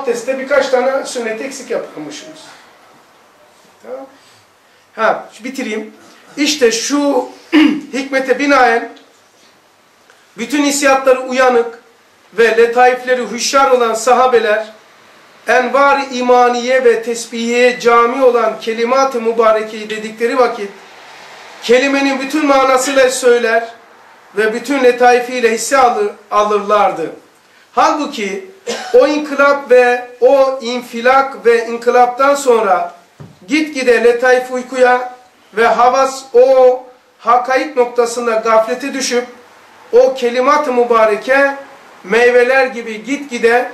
abdestte birkaç tane sünnet eksik. Tamam. Ha, bitireyim. İşte şu hikmete binaen bütün hissiyatları uyanık ve letaifleri hüşyar olan sahabeler envar imaniye ve tesbihiye cami olan kelimat-ı mübarekeyi dedikleri vakit kelimenin bütün manasıyla söyler ve bütün letaifiyle hisse alır, alırlardı. Halbuki o inkılap ve o infilak ve inkılaptan sonra gitgide letaif uykuya ve havas o hakaik noktasında gaflete düşüp o kelimat-ı mübareke meyveler gibi gitgide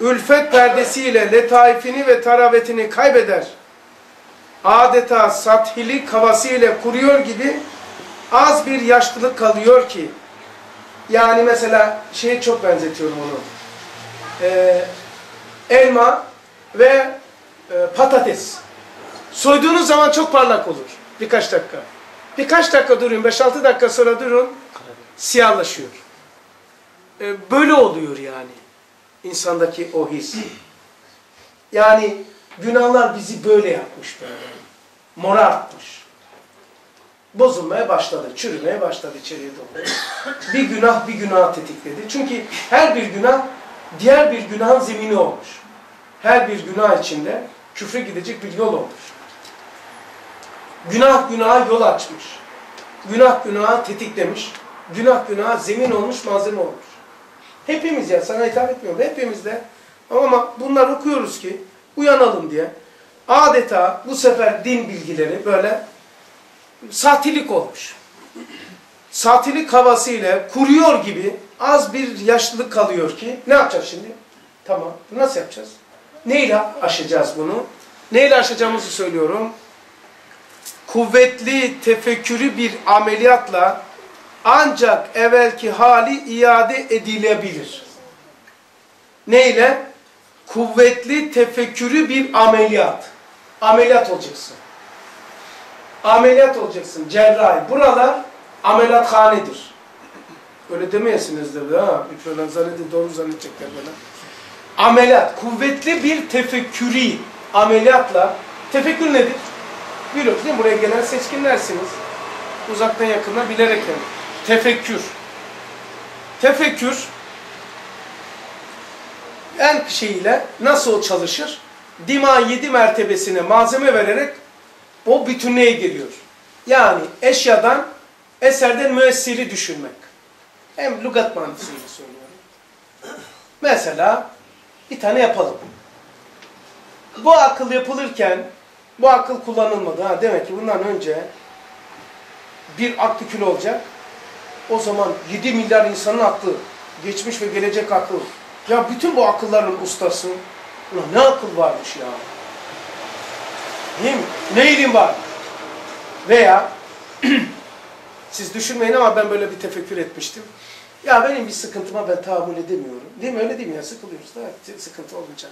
ülfet perdesiyle letaifini ve taravetini kaybeder. Adeta sathilik havasıyla kuruyor gibi az bir yaşlılık kalıyor ki yani mesela şeye çok benzetiyorum onu. Ee, elma ve e, patates. Soyduğunuz zaman çok parlak olur. Birkaç dakika. Birkaç dakika durun, 5-6 dakika sonra durun, siyahlaşıyor. Ee, böyle oluyor yani. insandaki o his. Yani günahlar bizi böyle yapmış böyle. Morartmış. Bozulmaya başladı, çürümeye başladı içeriye doğru. Bir günah bir günah tetikledi. Çünkü her bir günah diğer bir günahın zemini olmuş. Her bir günah içinde küfre gidecek bir yol olmuş. Günah günaha yol açmış. Günah günaha tetiklemiş. Günah günaha zemin olmuş, malzeme olmuş. Hepimiz ya sana hitap etmiyorum. Hepimizde ama bunlar okuyoruz ki uyanalım diye. Adeta bu sefer din bilgileri böyle satilik olmuş. Satilik havasıyla kuruyor gibi az bir yaşlılık kalıyor ki ne yapacağız şimdi? Tamam. Nasıl yapacağız? Neyle aşacağız bunu? Neyle aşacağımızı söylüyorum. Kuvvetli tefekkürü bir ameliyatla ancak evvelki hali iade edilebilir. Neyle? Kuvvetli tefekkürü bir ameliyat. Ameliyat olacaksın. Ameliyat olacaksın. Cerrahi. Buralar ameliyathanedir. Öyle demeyesinizdir ha. Falan zannedin doğru zannedecekler böyle. Ameliyat. Kuvvetli bir tefekkürü ameliyatla. Tefekkür nedir? Biliyorsunuz değil mi? Buraya gelen seçkinlersiniz. Uzaktan yakından bilerek yani. Tefekkür. Tefekkür en şeyiyle nasıl çalışır? Dima yedi mertebesine malzeme vererek o bütünlüğe giriyor. Yani eşyadan, eserden müessiri düşünmek. Hem lügat manasıyla söylüyorum. Mesela bir tane yapalım. Bu akıl yapılırken bu akıl kullanılmadı. Ha, demek ki bundan önce bir aklı kül olacak. O zaman 7 milyar insanın aklı, geçmiş ve gelecek akıl. Ya bütün bu akılların ustası, ulan ne akıl varmış ya. Değil mi? Ne ilim var? Veya siz düşünmeyin ama ben böyle bir tefekkür etmiştim. Ya benim bir sıkıntıma ben tahammül edemiyorum. Değil mi? Öyle değil mi ya? Sıkılıyoruz da sıkıntı olunca.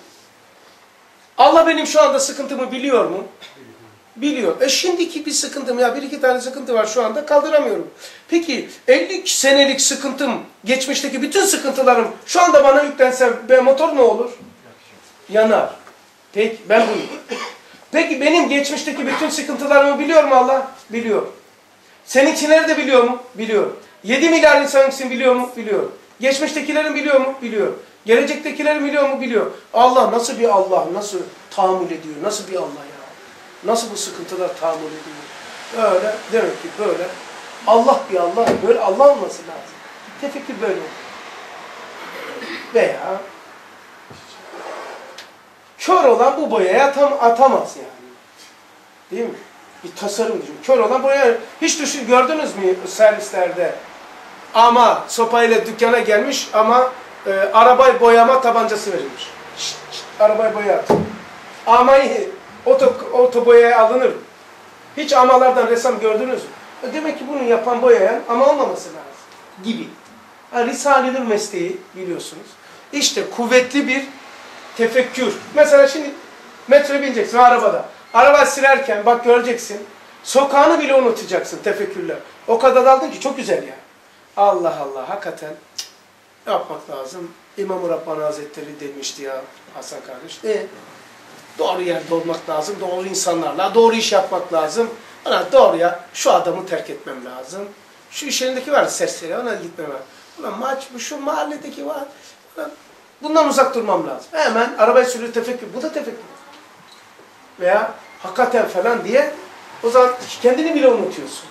Allah benim şu anda sıkıntımı biliyor mu? Biliyor. E şimdiki bir sıkıntım ya bir iki tane sıkıntı var şu anda kaldıramıyorum. Peki 50 senelik sıkıntım, geçmişteki bütün sıkıntılarım şu anda bana yüklense be motor ne olur? Yanar. Peki ben bunu. Peki benim geçmişteki bütün sıkıntılarımı biliyor mu Allah? Biliyor. Seninkileri de biliyor mu? Biliyor. 7 milyar insan için biliyor mu? Biliyor. Geçmiştekilerin biliyor mu? Biliyor. Gelecektekilerin biliyor mu? Biliyor. Allah nasıl bir Allah, nasıl tahammül ediyor? Nasıl bir Allah ya? Nasıl bu sıkıntılar tahammül ediyor? Böyle, demek ki böyle. Allah bir Allah, böyle Allah olması lazım. Tefekkür böyle olur. Veya kör olan bu boyaya atam, atamaz yani. Değil mi? Bir tasarım düşün. Kör olan boyaya hiç düşün gördünüz mü servislerde? Ama sopayla dükkana gelmiş ama e, arabayı boyama tabancası verilmiş. Şişt, şişt, arabayı boya. Amayı oto, oto boyaya alınır. Hiç amalardan ressam gördünüz mü? E, demek ki bunu yapan boyayan ama olmaması lazım. Gibi. Ha, Risale-i Nur mesleği biliyorsunuz. İşte kuvvetli bir tefekkür. Mesela şimdi metroya bineceksin arabada. Araba sürerken bak göreceksin. Sokağını bile unutacaksın tefekkürle. O kadar daldın ki çok güzel ya. Allah Allah hakikaten cık, yapmak lazım. İmam-ı Rabbani Hazretleri demişti ya Hasan kardeş. E, doğru yerde olmak lazım, doğru insanlarla, doğru iş yapmak lazım. Ona doğruya şu adamı terk etmem lazım. Şu iş yerindeki var serseri, ona gitmem lazım. Ulan maç bu, şu mahalledeki var. Ulan bundan uzak durmam lazım. Hemen arabayı sürüyor tefekkür. Bu da tefekkür. Veya hakikaten falan diye o zaman kendini bile unutuyorsun.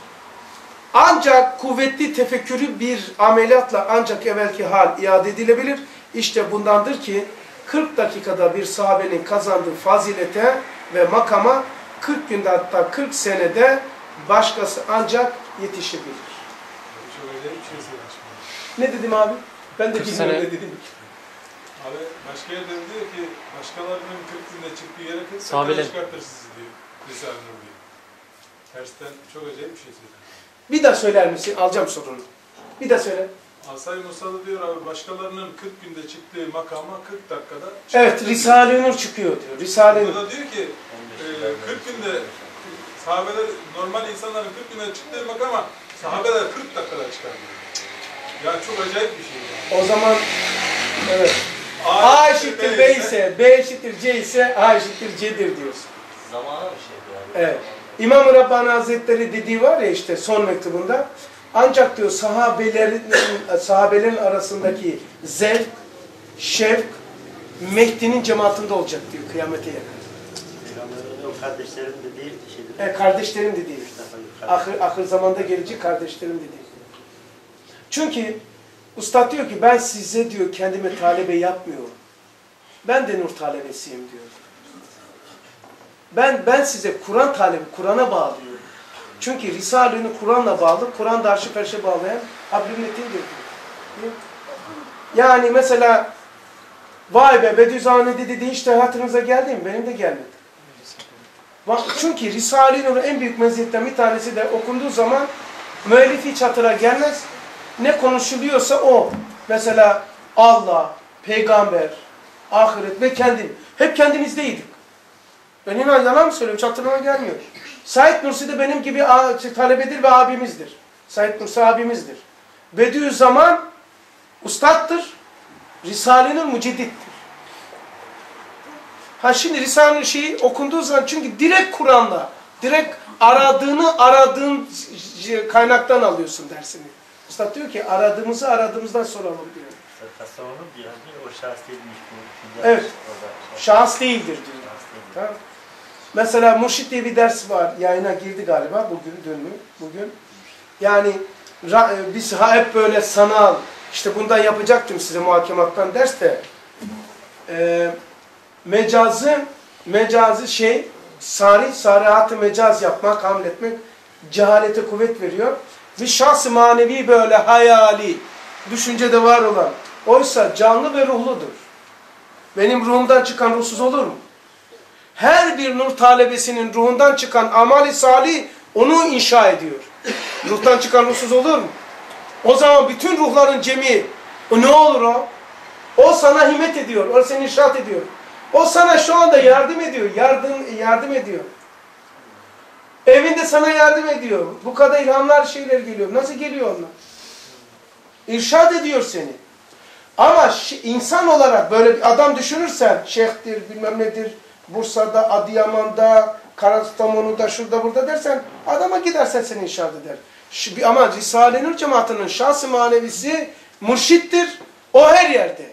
Ancak kuvvetli tefekkürü bir ameliyatla ancak evvelki hal iade edilebilir. İşte bundandır ki 40 dakikada bir sahabenin kazandığı fazilete ve makama 40 günde hatta 40 senede başkası ancak yetişebilir. Şey. Ne dedim abi? Ben de 40 bilmiyorum ne dedim. Abi başka yerde diyor ki başkalarının 40 günde çıktığı yere 40 Sahabeler. çıkartır sizi diyor. Risale Nur diyor. Tersten çok acayip bir şey söylüyor. Bir daha söyler misin? Alacağım sorunu. Bir daha söyle. Asay Musa'da diyor abi başkalarının 40 günde çıktığı makama 40 dakikada Evet, Risale-i Nur çıkıyor diyor. Risale-i Nur. Burada diyor ki e, 40 günde sahabeler normal insanların 40 günde çıktığı makama sahabeler 40 dakikada çıkar diyor. Ya çok acayip bir şey. Yani. O zaman evet. A eşittir B ise, B eşittir C ise A eşittir C'dir diyorsun. Zamana bir şeydi yani. Evet. İmam-ı Rabbani Hazretleri dediği var ya işte son mektubunda. Ancak diyor sahabelerin, sahabelerin arasındaki zevk, şevk, Mehdi'nin cemaatinde olacak diyor kıyamete yakın. Kardeşlerim dediği şeydir. E, kardeşlerim dediği. Ahir, ahir zamanda gelecek kardeşlerim dediği. Çünkü Ustad diyor ki ben size diyor kendime talebe yapmıyorum. Ben de nur talebesiyim diyor. Ben ben size Kur'an talebi, Kur'an'a bağlıyorum. Çünkü Risale-i Nur Kur'an'la bağlı, Kur'an da arşı perşe bağlayan Hablü Metin'dir diyor. Yani mesela vay be Bediüzzaman dedi de hatırınıza geldi mi? Benim de gelmedi. Çünkü Risale-i en büyük meziyetten bir tanesi de okunduğu zaman müellif hiç hatıra gelmez. Ne konuşuluyorsa o. Mesela Allah, peygamber, ahiret ve kendim. Hep kendimizdeydik. Ben inan yalan mı söylüyorum? Hiç hatırlama gelmiyor. Said Nursi de benim gibi talebedir ve abimizdir. Said Nursi abimizdir. Bediüzzaman ustattır. Risale-i Nur müceddittir. Ha şimdi Risale-i şeyi okunduğu zaman çünkü direkt Kur'an'la, direkt aradığını aradığın kaynaktan alıyorsun dersini. Üstad diyor ki aradığımızı aradığımızdan soralım diyor. Tasavvuf diyor. O şahs değilmiş bu. Evet. Şahıs değildir diyor. şahs değil. Tamam. Mesela Murşit diye bir ders var. Yayına girdi galiba bugün, dün mü? Bugün. Yani e, biz hep böyle sanal, işte bundan yapacaktım size muhakemattan ders de. E, mecazı, mecazı şey, sari, sarihatı mecaz yapmak, hamletmek, cehalete kuvvet veriyor. Bir şahs manevi böyle hayali, düşüncede var olan. Oysa canlı ve ruhludur. Benim ruhumdan çıkan ruhsuz olur mu? Her bir nur talebesinin ruhundan çıkan amali salih onu inşa ediyor. Ruhtan çıkan ruhsuz olur mu? O zaman bütün ruhların cemi, o ne olur o? O sana himmet ediyor, o seni inşaat ediyor. O sana şu anda yardım ediyor, yardım yardım ediyor. Evinde sana yardım ediyor. Bu kadar ilhamlar şeyler geliyor. Nasıl geliyor onlar? İrşad ediyor seni. Ama insan olarak böyle bir adam düşünürsen, şeyhtir, bilmem nedir, Bursa'da, Adıyaman'da, Karastamonu'da, şurada burada dersen, adama gidersen seni inşaat eder. Ama Risale-i Nur cemaatinin şahsı manevisi mürşittir, o her yerde.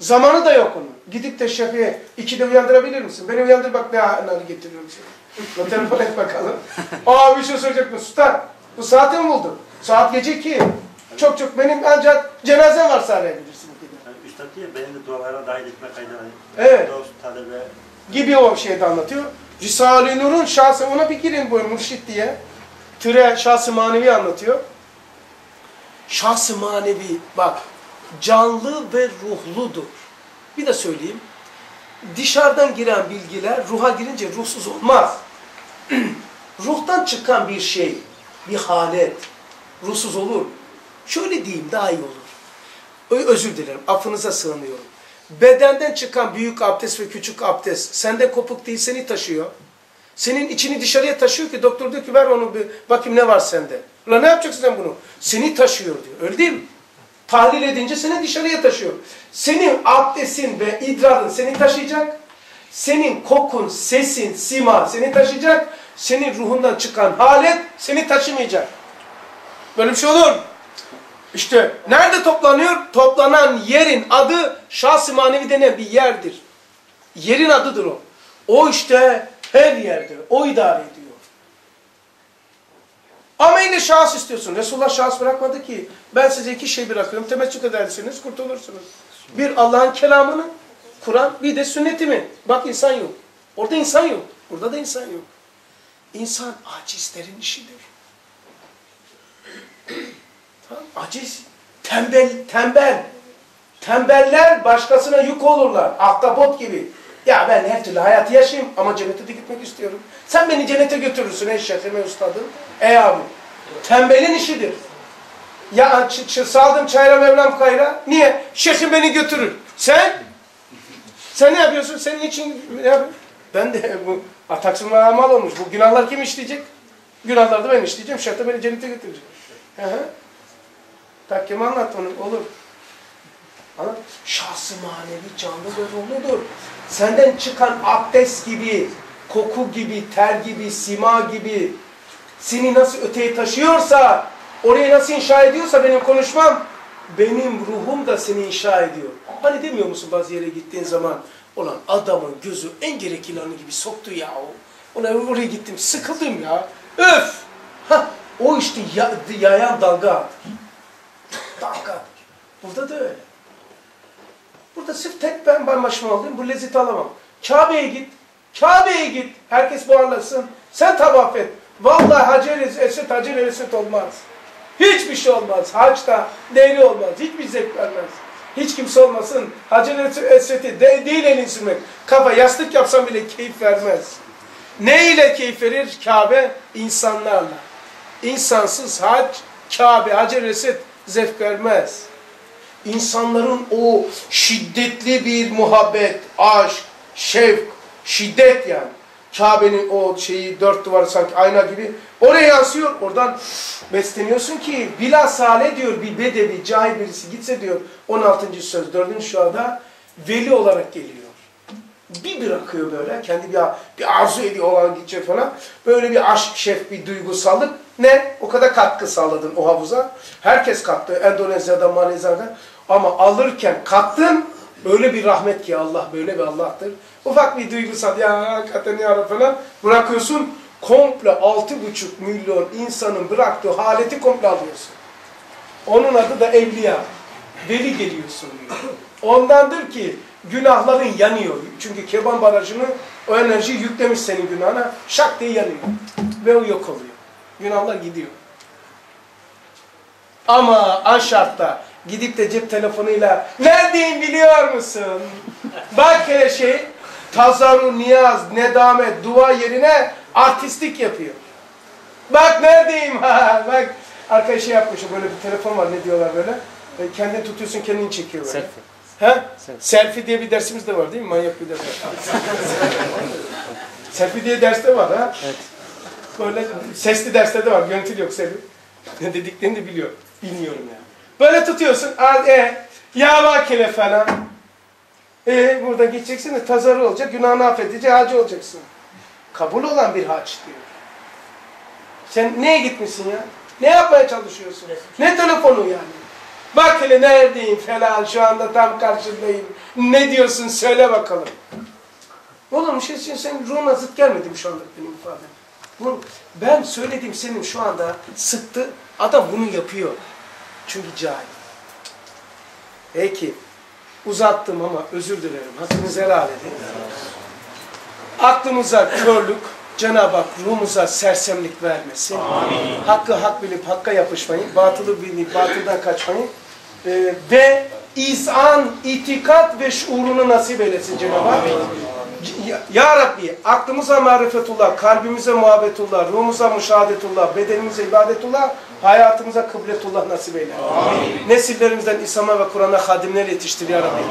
Zamanı da yok onun. Gidip de şefiye ikide uyandırabilir misin? Beni uyandır bak ne hale getiriyorum seni. La telefon et bakalım. Aa bir şey söyleyecek mi? Sultan, bu saati mi buldun? Saat gece iki. Çok çok benim ancak cenazem ikide. Yani Üstad diyor benim de dualara dahil etme kaydına. Evet. Dost, talebe. gibi o şeyde anlatıyor. Risale-i Nur'un şahsı, ona bir girin bu mürşit diye. Türe şahsı manevi anlatıyor. Şahsı manevi bak canlı ve ruhludur. Bir de söyleyeyim. Dışarıdan giren bilgiler ruha girince ruhsuz olmaz. Ruhtan çıkan bir şey, bir halet ruhsuz olur. Şöyle diyeyim daha iyi olur. Özür dilerim, affınıza sığınıyorum. Bedenden çıkan büyük abdest ve küçük abdest sende kopuk değil seni taşıyor. Senin içini dışarıya taşıyor ki doktor diyor ki ver onu bir bakayım ne var sende. La ne yapacaksın sen bunu? Seni taşıyor diyor. Öyle değil mi? Tahlil edince seni dışarıya taşıyor. Senin abdestin ve idrarın seni taşıyacak. Senin kokun, sesin, sima seni taşıyacak. Senin ruhundan çıkan halet seni taşımayacak. Böyle bir şey olur? İşte nerede toplanıyor? Toplanan yerin adı şahs-ı manevi denen bir yerdir. Yerin adıdır o. O işte her yerde. O idare ediyor. Yine şahıs istiyorsun. Resulullah şahıs bırakmadı ki. Ben size iki şey bırakıyorum. Temettük edersiniz, kurtulursunuz. Bir Allah'ın kelamını, Kur'an, bir de sünnetimi. Bak insan yok. Orada insan yok. Burada da insan yok. İnsan acizlerin işidir. Tamam, aciz, tembel, tembel. Tembeller başkasına yük olurlar. Ahtapot gibi. Ya ben her türlü hayatı yaşayayım ama cennete de gitmek istiyorum. Sen beni cennete götürürsün ey şeyhim, ey ustadım. Ey abi. Tembelin işidir. Ya saldım çayra Mevlam kayra. Niye? Şeyhim beni götürür. Sen? Sen ne yapıyorsun? Senin için ne yapıyorsun? Ben de bu ataksın bana mal olmuş. Bu günahlar kim işleyecek? Günahları da ben işleyeceğim. Şeyh de beni cennete götürecek. Hı hı. Takkemi anlat onu. Olur. Anladın? Şahsı manevi canlı ve ruhludur. Senden çıkan abdest gibi, koku gibi, ter gibi, sima gibi seni nasıl öteye taşıyorsa, orayı nasıl inşa ediyorsa benim konuşmam, benim ruhum da seni inşa ediyor. Hani demiyor musun bazı yere gittiğin zaman, olan adamın gözü en gerek ilanı gibi soktu ya o. Ona oraya gittim, sıkıldım ya. Öf! Ha, o işte ya, yayan dalga. Dalga. Burada da öyle. Burada sırf tek ben başıma alayım, bu lezzeti alamam. Kabe'ye git, Kabe'ye git. Herkes buharlasın. Sen tavaf et. Vallahi Hacer Esed, Hacer Esed olmaz. Hiçbir şey olmaz. Haçta değeri olmaz. Hiçbir zevk vermez. Hiç kimse olmasın. Hacer Esed'i de, değil elin sürmek. Kafa yastık yapsam bile keyif vermez. Ne ile keyif verir Kabe? İnsanlarla. İnsansız hac, Kabe, Hacer Esed zevk vermez insanların o şiddetli bir muhabbet, aşk, şevk, şiddet yani. Kabe'nin o şeyi dört duvarı sanki ayna gibi oraya yansıyor. Oradan besleniyorsun ki bilhassa diyor bir bedevi, cahil birisi gitse diyor 16. söz 4. şuada veli olarak geliyor. Bir bırakıyor böyle kendi bir, bir arzu ediyor olan gidecek falan. Böyle bir aşk, şef, bir duygusallık. Ne? O kadar katkı sağladın o havuza. Herkes kattı. Endonezya'dan, Malezya'dan. Ama alırken kattın öyle bir rahmet ki Allah böyle bir Allah'tır. Ufak bir duygusal ya hakikaten ya falan bırakıyorsun. Komple altı buçuk milyon insanın bıraktığı haleti komple alıyorsun. Onun adı da evliya. Veli geliyorsun diyor. Ondandır ki günahların yanıyor. Çünkü Keban Barajı'nı o enerjiyi yüklemiş senin günahına. Şak diye yanıyor. Ve o yok oluyor. Günahlar gidiyor. Ama an şartta gidip de cep telefonuyla neredeyim biliyor musun? Bak hele şey tazaru, niyaz, nedamet, dua yerine artistlik yapıyor. Bak neredeyim ha bak arkaya şey yapmış böyle bir telefon var ne diyorlar böyle. E, kendini tutuyorsun kendini çekiyor böyle. Selfie. Ha? Selfie. Selfie diye bir dersimiz de var değil mi? Manyak bir ders. Selfie diye derste var ha. Evet. Böyle sesli derste de var. Görüntülü yok selfie. Ne dediklerini de biliyor. Bilmiyorum ya. Böyle tutuyorsun. Al, e, ya bak hele falan. E, burada gideceksin de tazarı olacak. Günahını affedici hacı olacaksın. Kabul olan bir haç diyor. Sen neye gitmişsin ya? Ne yapmaya çalışıyorsun? Ne telefonu yani? Bak hele neredeyim falan şu anda tam karşındayım. Ne diyorsun söyle bakalım. Oğlum şey için senin ruhuna zıt gelmedi mi şu anda benim ifadem? Bu, ben söylediğim senin şu anda sıktı. Adam bunu yapıyor. Çünkü cahil. Peki. Uzattım ama özür dilerim. Hakkınızı helal edin. Aklımıza körlük, Cenab-ı Hak ruhumuza sersemlik vermesin. Hakkı hak bilip hakka yapışmayın. Batılı bilip batıldan kaçmayın. Ee, ve izan, itikat ve şuurunu nasip eylesin Cenab-ı Hak. Ya, ya Rabbi aklımıza marifetullah, kalbimize muhabbetullah, ruhumuza müşahadetullah, bedenimize ibadetullah, hayatımıza kıbletullah nasip eyle. Nesillerimizden İslam'a ve Kur'an'a hadimler yetiştir ya Rabbi.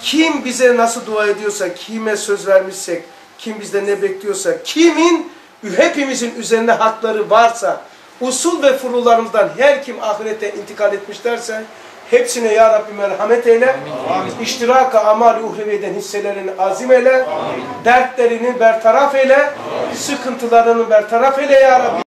Kim bize nasıl dua ediyorsa, kime söz vermişsek, kim bizden ne bekliyorsa, kimin hepimizin üzerinde hakları varsa, usul ve furularımızdan her kim ahirete intikal etmiş derse, Hepsine ya Rabbi merhamet eyle. İştiraka amal uhreviyeden hisselerini azim eyle. Dertlerini bertaraf eyle. Sıkıntılarını bertaraf eyle ya Rabbi.